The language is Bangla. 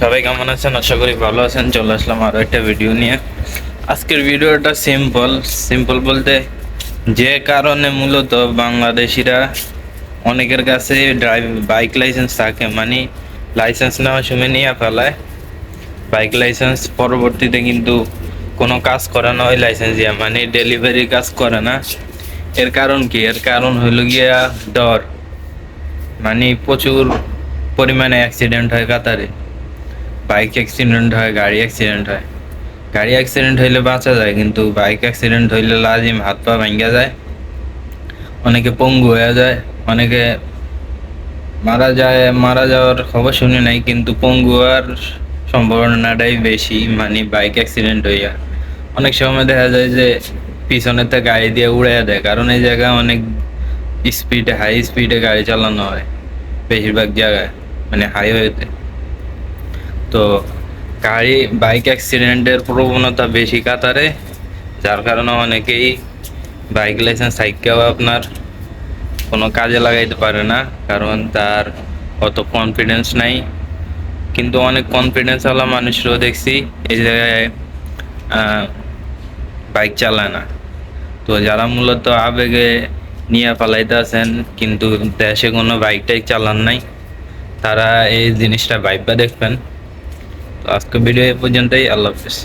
সবাই কেমন আছেন? আশা করি ভালো আছেন। চলে আসলাম আরও একটা ভিডিও নিয়ে। আজকের ভিডিওটা সিম্পল সিম্পল বলতে যে কারণে মূলত বাংলাদেশিরা অনেকের কাছে ড্রাইভ বাইক লাইসেন্স থাকে। মানে লাইসেন্স নেওয়ার সময় নিয়ে ফেলায়। বাইক লাইসেন্স পরবর্তীতে কিন্তু কোনো কাজ করে না ওই লাইসেন্স দিয়ে মানে ডেলিভারি কাজ করে না। এর কারণ কি? এর কারণ হইল গিয়া ডর। মানে প্রচুর পরিমাণে অ্যাক্সিডেন্ট হয় কাতারে। বাইক অ্যাক্সিডেন্ট হয়, গাড়ি অ্যাক্সিডেন্ট হয়। গাড়ি অ্যাক্সিডেন্ট হইলে বাঁচা যায়, কিন্তু বাইক অ্যাক্সিডেন্ট হইলে লাজিম, হাত পা ভেঙে যায়। অনেকে পঙ্গু হয়ে যায়, অনেকে মারা যায়, মারা যাওয়ার খবর শুনি নাই কিন্তু পঙ্গু হওয়ার সম্ভাবনাটাই বেশি মানে বাইক অ্যাক্সিডেন্ট হইয়া। অনেক সময় দেখা যায় যে পিছনেতে গাড়ি দিয়ে উড়াইয়া দেয়, কারণ এই জায়গায় অনেক স্পিডে হাই স্পিডে গাড়ি চালানো হয়, বেশিরভাগ জায়গায় মানে হাইওয়েতে তো গাড়ি বাইক অ্যাক্সিডেন্টের প্রবণতা বেশি কাতারে, যার কারণে অনেকেই বাইক লাইসেন্স থাইকেও আপনার কোনো কাজে লাগাইতে পারে না, কারণ তার অত কনফিডেন্স নাই। কিন্তু অনেক কনফিডেন্স ওয়ালা মানুষরাও দেখছি এই জায়গায় বাইক চালায় না। তো যারা মূলত আবেগে নিয়ে ফেলাইতে আছেন, কিন্তু দেশে কোনো বাইক টাইক চালান নাই, তারা এই জিনিসটা ভাইবা দেখবেন। আজকে ভিডিও এ পর্যন্তই আল্লাহ হাফিজ।